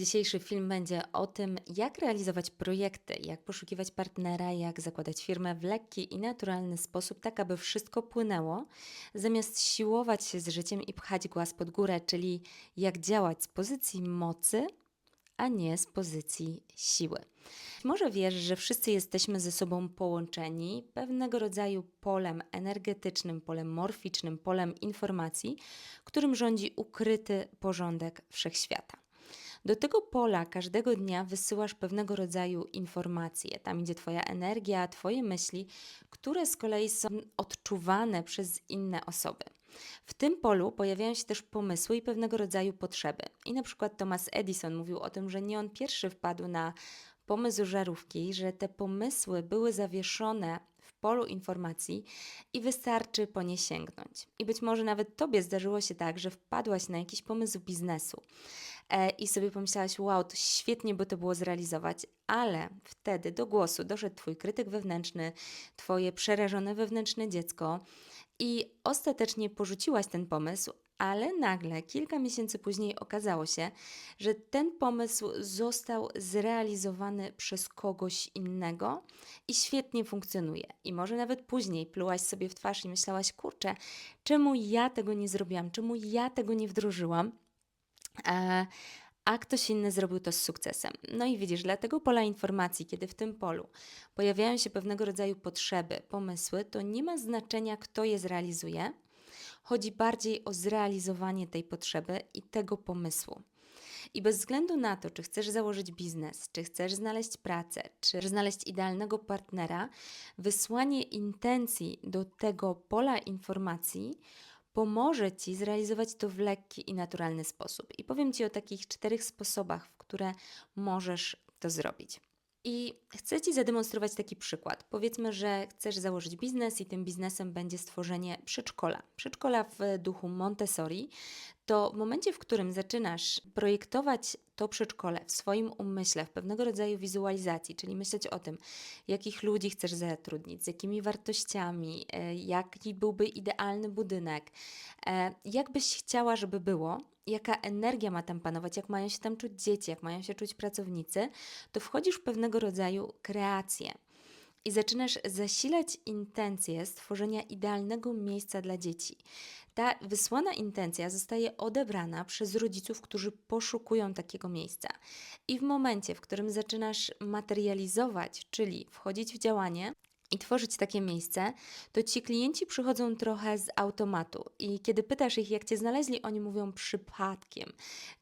Dzisiejszy film będzie o tym, jak realizować projekty, jak poszukiwać partnera, jak zakładać firmę w lekki i naturalny sposób, tak aby wszystko płynęło, zamiast siłować się z życiem i pchać głaz pod górę, czyli jak działać z pozycji mocy, a nie z pozycji siły. Może wiesz, że wszyscy jesteśmy ze sobą połączeni pewnego rodzaju polem energetycznym, polem morficznym, polem informacji, którym rządzi ukryty porządek wszechświata. Do tego pola każdego dnia wysyłasz pewnego rodzaju informacje. Tam idzie Twoja energia, Twoje myśli, które z kolei są odczuwane przez inne osoby. W tym polu pojawiają się też pomysły i pewnego rodzaju potrzeby. I na przykład Thomas Edison mówił o tym, że nie on pierwszy wpadł na pomysł żarówki, że te pomysły były zawieszone polu informacji i wystarczy po nie sięgnąć. I być może nawet Tobie zdarzyło się tak, że wpadłaś na jakiś pomysł biznesu e, i sobie pomyślałaś, wow, to świetnie by to było zrealizować, ale wtedy do głosu doszedł Twój krytyk wewnętrzny, Twoje przerażone wewnętrzne dziecko i ostatecznie porzuciłaś ten pomysł, ale nagle, kilka miesięcy później okazało się, że ten pomysł został zrealizowany przez kogoś innego i świetnie funkcjonuje. I może nawet później plułaś sobie w twarz i myślałaś, kurczę, czemu ja tego nie zrobiłam, czemu ja tego nie wdrożyłam? E, a ktoś inny zrobił to z sukcesem. No i widzisz, dlatego pola informacji, kiedy w tym polu pojawiają się pewnego rodzaju potrzeby, pomysły, to nie ma znaczenia, kto je zrealizuje. Chodzi bardziej o zrealizowanie tej potrzeby i tego pomysłu. I bez względu na to, czy chcesz założyć biznes, czy chcesz znaleźć pracę, czy znaleźć idealnego partnera, wysłanie intencji do tego pola informacji pomoże Ci zrealizować to w lekki i naturalny sposób. I powiem Ci o takich czterech sposobach, w które możesz to zrobić. I chcę Ci zademonstrować taki przykład. Powiedzmy, że chcesz założyć biznes i tym biznesem będzie stworzenie przedszkola. Przedszkola w duchu Montessori. To w momencie, w którym zaczynasz projektować to przedszkole w swoim umyśle, w pewnego rodzaju wizualizacji, czyli myśleć o tym, jakich ludzi chcesz zatrudnić, z jakimi wartościami, e, jaki byłby idealny budynek, e, jak byś chciała, żeby było, jaka energia ma tam panować, jak mają się tam czuć dzieci, jak mają się czuć pracownicy, to wchodzisz w pewnego rodzaju kreację i zaczynasz zasilać intencję stworzenia idealnego miejsca dla dzieci. Ta wysłana intencja zostaje odebrana przez rodziców, którzy poszukują takiego miejsca. I w momencie, w którym zaczynasz materializować, czyli wchodzić w działanie, i tworzyć takie miejsce, to ci klienci przychodzą trochę z automatu. I kiedy pytasz ich, jak cię znaleźli, oni mówią przypadkiem,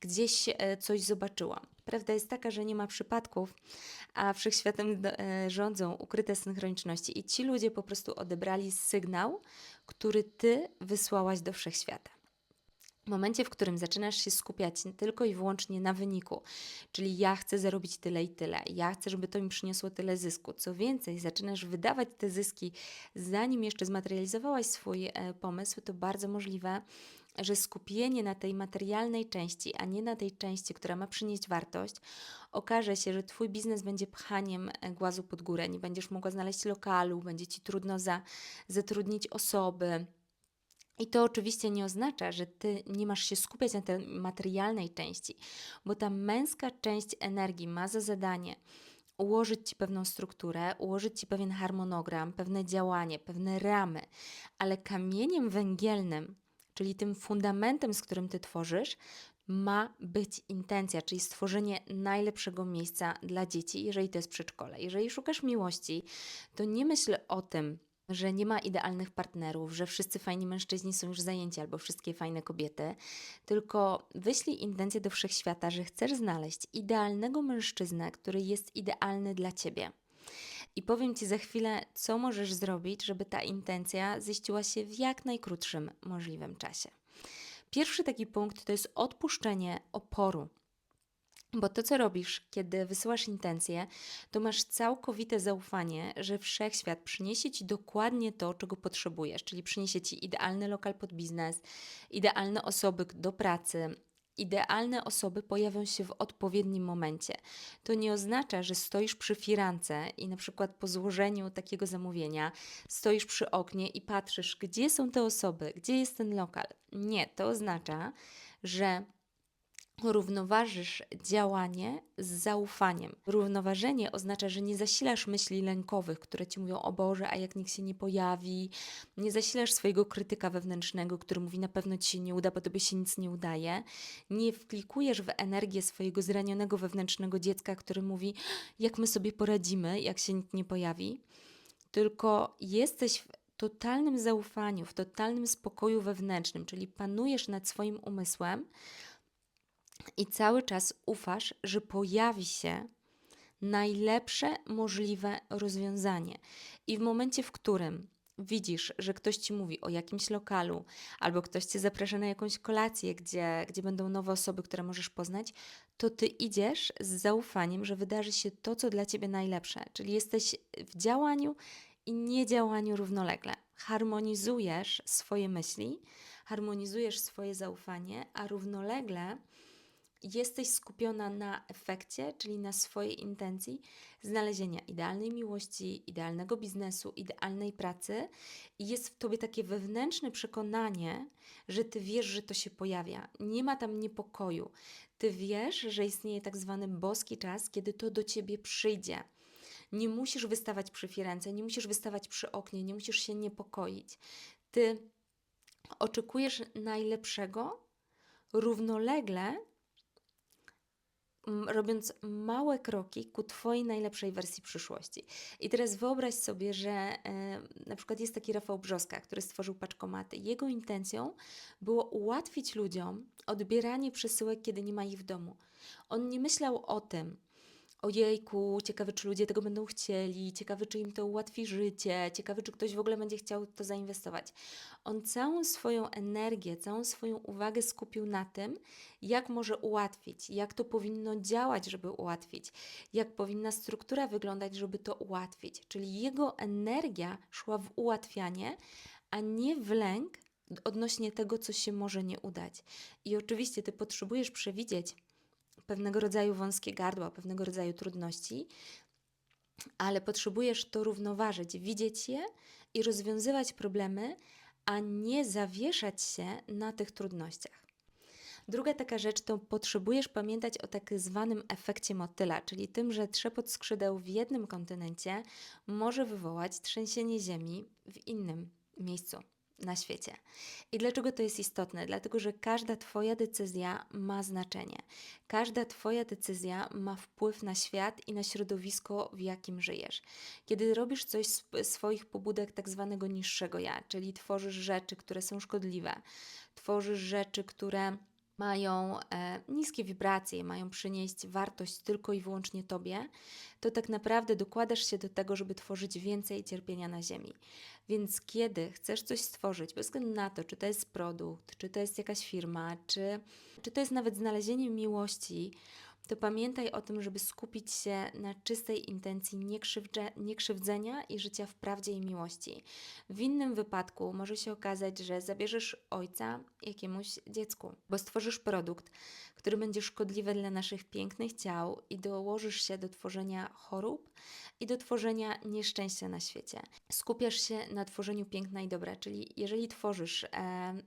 gdzieś e, coś zobaczyłam. Prawda jest taka, że nie ma przypadków, a wszechświatem e, rządzą ukryte synchroniczności. I ci ludzie po prostu odebrali sygnał, który ty wysłałaś do wszechświata. W momencie, w którym zaczynasz się skupiać tylko i wyłącznie na wyniku, czyli ja chcę zarobić tyle i tyle, ja chcę, żeby to mi przyniosło tyle zysku, co więcej, zaczynasz wydawać te zyski, zanim jeszcze zmaterializowałaś swój e, pomysł, to bardzo możliwe, że skupienie na tej materialnej części, a nie na tej części, która ma przynieść wartość, okaże się, że Twój biznes będzie pchaniem e, głazu pod górę. Nie będziesz mogła znaleźć lokalu, będzie Ci trudno za, zatrudnić osoby i to oczywiście nie oznacza, że ty nie masz się skupiać na tej materialnej części, bo ta męska część energii ma za zadanie ułożyć ci pewną strukturę, ułożyć ci pewien harmonogram, pewne działanie, pewne ramy, ale kamieniem węgielnym, czyli tym fundamentem, z którym ty tworzysz, ma być intencja, czyli stworzenie najlepszego miejsca dla dzieci, jeżeli to jest przedszkole. Jeżeli szukasz miłości, to nie myśl o tym, że nie ma idealnych partnerów, że wszyscy fajni mężczyźni są już zajęci albo wszystkie fajne kobiety, tylko wyślij intencję do wszechświata, że chcesz znaleźć idealnego mężczyznę, który jest idealny dla ciebie. I powiem Ci za chwilę, co możesz zrobić, żeby ta intencja ziściła się w jak najkrótszym możliwym czasie. Pierwszy taki punkt to jest odpuszczenie oporu bo to, co robisz, kiedy wysyłasz intencję, to masz całkowite zaufanie, że wszechświat przyniesie ci dokładnie to, czego potrzebujesz, czyli przyniesie ci idealny lokal pod biznes, idealne osoby do pracy. Idealne osoby pojawią się w odpowiednim momencie. To nie oznacza, że stoisz przy firance i na przykład po złożeniu takiego zamówienia stoisz przy oknie i patrzysz, gdzie są te osoby, gdzie jest ten lokal. Nie, to oznacza, że Równoważysz działanie z zaufaniem. Równoważenie oznacza, że nie zasilasz myśli lękowych, które ci mówią: O Boże, a jak nikt się nie pojawi. Nie zasilasz swojego krytyka wewnętrznego, który mówi: Na pewno ci się nie uda, bo tobie się nic nie udaje. Nie wklikujesz w energię swojego zranionego wewnętrznego dziecka, który mówi: Jak my sobie poradzimy, jak się nikt nie pojawi. Tylko jesteś w totalnym zaufaniu, w totalnym spokoju wewnętrznym, czyli panujesz nad swoim umysłem i cały czas ufasz, że pojawi się najlepsze możliwe rozwiązanie. I w momencie, w którym widzisz, że ktoś ci mówi o jakimś lokalu, albo ktoś cię zaprasza na jakąś kolację, gdzie, gdzie będą nowe osoby, które możesz poznać, to ty idziesz z zaufaniem, że wydarzy się to, co dla ciebie najlepsze. Czyli jesteś w działaniu i niedziałaniu równolegle. Harmonizujesz swoje myśli, harmonizujesz swoje zaufanie, a równolegle jesteś skupiona na efekcie, czyli na swojej intencji znalezienia idealnej miłości, idealnego biznesu, idealnej pracy, i jest w tobie takie wewnętrzne przekonanie, że ty wiesz, że to się pojawia. Nie ma tam niepokoju. Ty wiesz, że istnieje tak zwany boski czas, kiedy to do ciebie przyjdzie. Nie musisz wystawać przy firence, nie musisz wystawać przy oknie, nie musisz się niepokoić. Ty oczekujesz najlepszego, równolegle robiąc małe kroki ku Twojej najlepszej wersji przyszłości. I teraz wyobraź sobie, że na przykład jest taki Rafał Brzoska, który stworzył paczkomaty. Jego intencją było ułatwić ludziom odbieranie przesyłek, kiedy nie ma ich w domu. On nie myślał o tym, ojejku, ciekawe, czy ludzie tego będą chcieli, ciekawe, czy im to ułatwi życie, ciekawe, czy ktoś w ogóle będzie chciał to zainwestować. On całą swoją energię, całą swoją uwagę skupił na tym, jak może ułatwić, jak to powinno działać, żeby ułatwić, jak powinna struktura wyglądać, żeby to ułatwić. Czyli jego energia szła w ułatwianie, a nie w lęk odnośnie tego, co się może nie udać. I oczywiście ty potrzebujesz przewidzieć, pewnego rodzaju wąskie gardła, pewnego rodzaju trudności, ale potrzebujesz to równoważyć, widzieć je i rozwiązywać problemy, a nie zawieszać się na tych trudnościach. Druga taka rzecz to potrzebujesz pamiętać o tak zwanym efekcie motyla, czyli tym, że trzepot skrzydeł w jednym kontynencie może wywołać trzęsienie ziemi w innym miejscu na świecie. I dlaczego to jest istotne? Dlatego, że każda Twoja decyzja ma znaczenie. Każda Twoja decyzja ma wpływ na świat i na środowisko, w jakim żyjesz. Kiedy robisz coś z swoich pobudek tak zwanego niższego ja, czyli tworzysz rzeczy, które są szkodliwe, tworzysz rzeczy, które mają e, niskie wibracje, mają przynieść wartość tylko i wyłącznie Tobie, to tak naprawdę dokładasz się do tego, żeby tworzyć więcej cierpienia na Ziemi. Więc kiedy chcesz coś stworzyć, bez względu na to, czy to jest produkt, czy to jest jakaś firma, czy, czy to jest nawet znalezienie miłości, to pamiętaj o tym, żeby skupić się na czystej intencji niekrzywdzenia i życia w prawdzie i miłości. W innym wypadku może się okazać, że zabierzesz ojca jakiemuś dziecku, bo stworzysz produkt, który będzie szkodliwy dla naszych pięknych ciał i dołożysz się do tworzenia chorób i do tworzenia nieszczęścia na świecie. Skupiasz się na tworzeniu piękna i dobra, czyli jeżeli tworzysz e,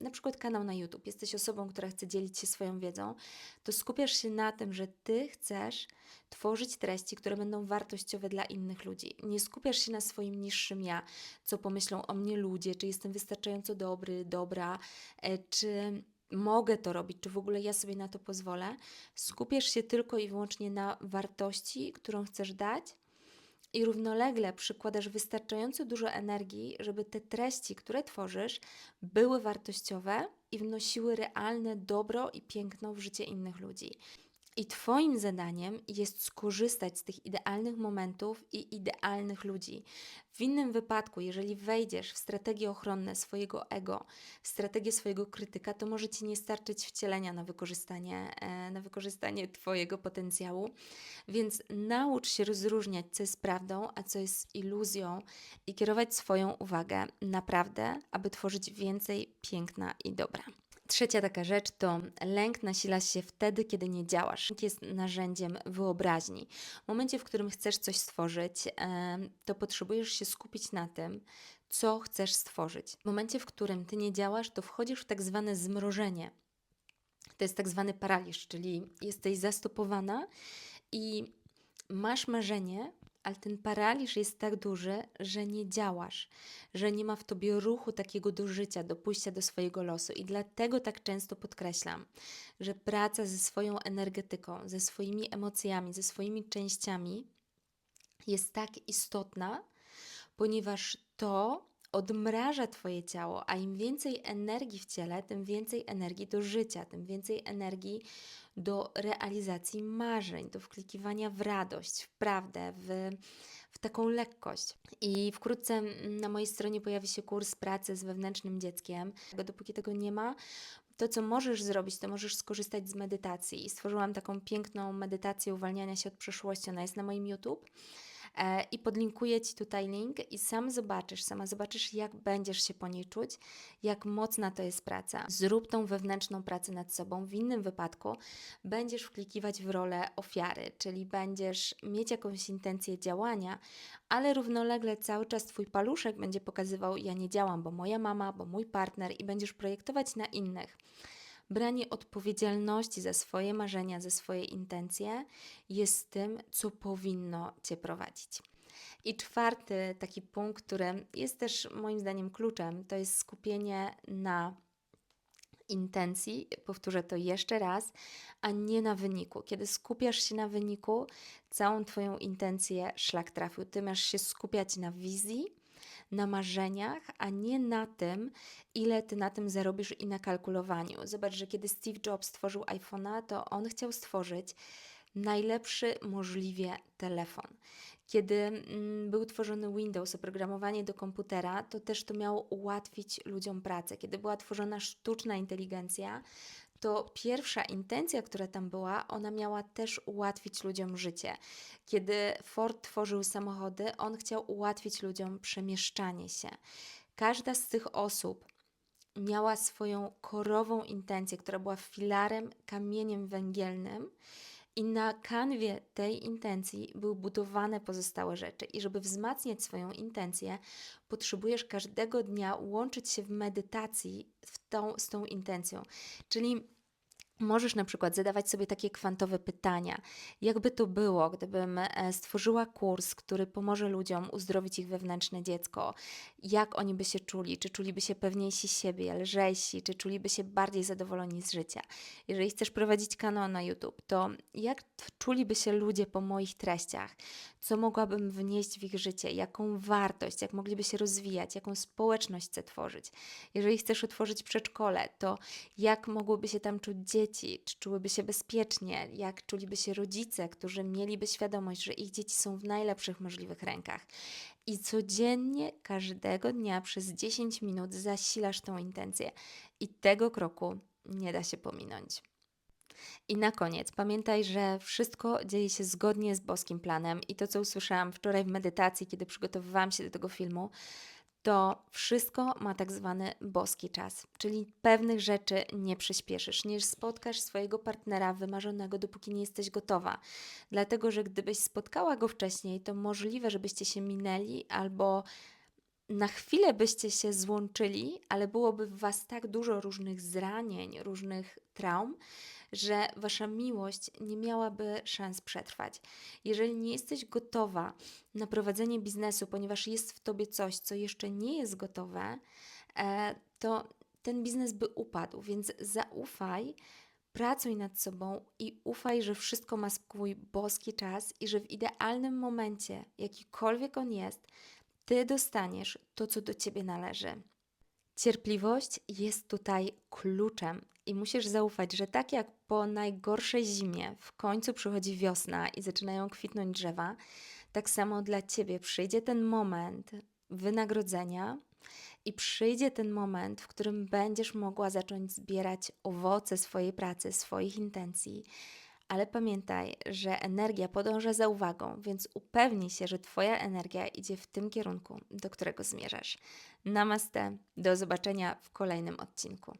na przykład kanał na YouTube, jesteś osobą, która chce dzielić się swoją wiedzą, to skupiasz się na tym, że ty chcesz tworzyć treści, które będą wartościowe dla innych ludzi. Nie skupiasz się na swoim niższym ja, co pomyślą o mnie ludzie, czy jestem wystarczająco dobry, dobra, e, czy mogę to robić, czy w ogóle ja sobie na to pozwolę. Skupiasz się tylko i wyłącznie na wartości, którą chcesz dać i równolegle przykładasz wystarczająco dużo energii, żeby te treści, które tworzysz, były wartościowe i wnosiły realne dobro i piękno w życie innych ludzi. I Twoim zadaniem jest skorzystać z tych idealnych momentów i idealnych ludzi. W innym wypadku, jeżeli wejdziesz w strategie ochronne swojego ego, w strategię swojego krytyka, to może Ci nie starczyć wcielenia na wykorzystanie, e, na wykorzystanie Twojego potencjału. Więc naucz się rozróżniać, co jest prawdą, a co jest iluzją i kierować swoją uwagę naprawdę, aby tworzyć więcej piękna i dobra. Trzecia taka rzecz to lęk nasila się wtedy, kiedy nie działasz. Lęk jest narzędziem wyobraźni. W momencie, w którym chcesz coś stworzyć, to potrzebujesz się skupić na tym, co chcesz stworzyć. W momencie, w którym ty nie działasz, to wchodzisz w tak zwane zmrożenie. To jest tak zwany paraliż, czyli jesteś zastopowana i masz marzenie, ale ten paraliż jest tak duży, że nie działasz, że nie ma w tobie ruchu takiego do życia, do pójścia do swojego losu. I dlatego tak często podkreślam, że praca ze swoją energetyką, ze swoimi emocjami, ze swoimi częściami jest tak istotna, ponieważ to odmraża Twoje ciało, a im więcej energii w ciele, tym więcej energii do życia, tym więcej energii do realizacji marzeń, do wklikiwania w radość, w prawdę, w, w taką lekkość. I wkrótce na mojej stronie pojawi się kurs pracy z wewnętrznym dzieckiem. Dopóki tego nie ma, to, co możesz zrobić, to możesz skorzystać z medytacji. I stworzyłam taką piękną medytację uwalniania się od przeszłości. Ona jest na moim YouTube. E, i podlinkuję Ci tutaj link i sam zobaczysz, sama zobaczysz, jak będziesz się po niej czuć, jak mocna to jest praca. Zrób tą wewnętrzną pracę nad sobą. W innym wypadku będziesz wklikiwać w rolę ofiary, czyli będziesz mieć jakąś intencję działania, ale równolegle cały czas Twój paluszek będzie pokazywał: Ja nie działam, bo moja mama, bo mój partner, i będziesz projektować na innych branie odpowiedzialności za swoje marzenia, za swoje intencje jest tym, co powinno Cię prowadzić. I czwarty taki punkt, który jest też moim zdaniem kluczem, to jest skupienie na intencji, powtórzę to jeszcze raz, a nie na wyniku. Kiedy skupiasz się na wyniku, całą Twoją intencję szlak trafił. Ty masz się skupiać na wizji, na marzeniach, a nie na tym, ile ty na tym zarobisz i na kalkulowaniu. Zobacz, że kiedy Steve Jobs stworzył iPhone'a, to on chciał stworzyć najlepszy możliwie telefon. Kiedy mm, był tworzony Windows, oprogramowanie do komputera, to też to miało ułatwić ludziom pracę. Kiedy była tworzona sztuczna inteligencja, to pierwsza intencja, która tam była, ona miała też ułatwić ludziom życie. Kiedy Ford tworzył samochody, on chciał ułatwić ludziom przemieszczanie się. Każda z tych osób miała swoją korową intencję, która była filarem, kamieniem węgielnym. I na kanwie tej intencji były budowane pozostałe rzeczy. I żeby wzmacniać swoją intencję, potrzebujesz każdego dnia łączyć się w medytacji w tą, z tą intencją. Czyli Możesz na przykład zadawać sobie takie kwantowe pytania. Jakby to było, gdybym e, stworzyła kurs, który pomoże ludziom uzdrowić ich wewnętrzne dziecko? Jak oni by się czuli? Czy czuliby się pewniejsi siebie, lżejsi? Czy czuliby się bardziej zadowoleni z życia? Jeżeli chcesz prowadzić kanał na YouTube, to jak czuliby się ludzie po moich treściach? Co mogłabym wnieść w ich życie? Jaką wartość? Jak mogliby się rozwijać? Jaką społeczność chcę tworzyć? Jeżeli chcesz otworzyć przedszkole, to jak mogłyby się tam czuć dzieci, czy czułyby się bezpiecznie, jak czuliby się rodzice, którzy mieliby świadomość, że ich dzieci są w najlepszych możliwych rękach. I codziennie, każdego dnia przez 10 minut zasilasz tą intencję. I tego kroku nie da się pominąć. I na koniec, pamiętaj, że wszystko dzieje się zgodnie z boskim planem i to, co usłyszałam wczoraj w medytacji, kiedy przygotowywałam się do tego filmu, to wszystko ma tak zwany boski czas, czyli pewnych rzeczy nie przyspieszysz, nie spotkasz swojego partnera wymarzonego, dopóki nie jesteś gotowa. Dlatego, że gdybyś spotkała go wcześniej, to możliwe, żebyście się minęli albo na chwilę byście się złączyli, ale byłoby w Was tak dużo różnych zranień, różnych traum, że wasza miłość nie miałaby szans przetrwać. Jeżeli nie jesteś gotowa na prowadzenie biznesu, ponieważ jest w tobie coś, co jeszcze nie jest gotowe, e, to ten biznes by upadł, więc zaufaj, pracuj nad sobą i ufaj, że wszystko ma swój boski czas i że w idealnym momencie, jakikolwiek on jest, ty dostaniesz to, co do ciebie należy. Cierpliwość jest tutaj kluczem i musisz zaufać, że tak jak po najgorszej zimie w końcu przychodzi wiosna i zaczynają kwitnąć drzewa, tak samo dla ciebie przyjdzie ten moment wynagrodzenia i przyjdzie ten moment, w którym będziesz mogła zacząć zbierać owoce swojej pracy, swoich intencji. Ale pamiętaj, że energia podąża za uwagą, więc upewnij się, że Twoja energia idzie w tym kierunku, do którego zmierzasz. Namaste, do zobaczenia w kolejnym odcinku.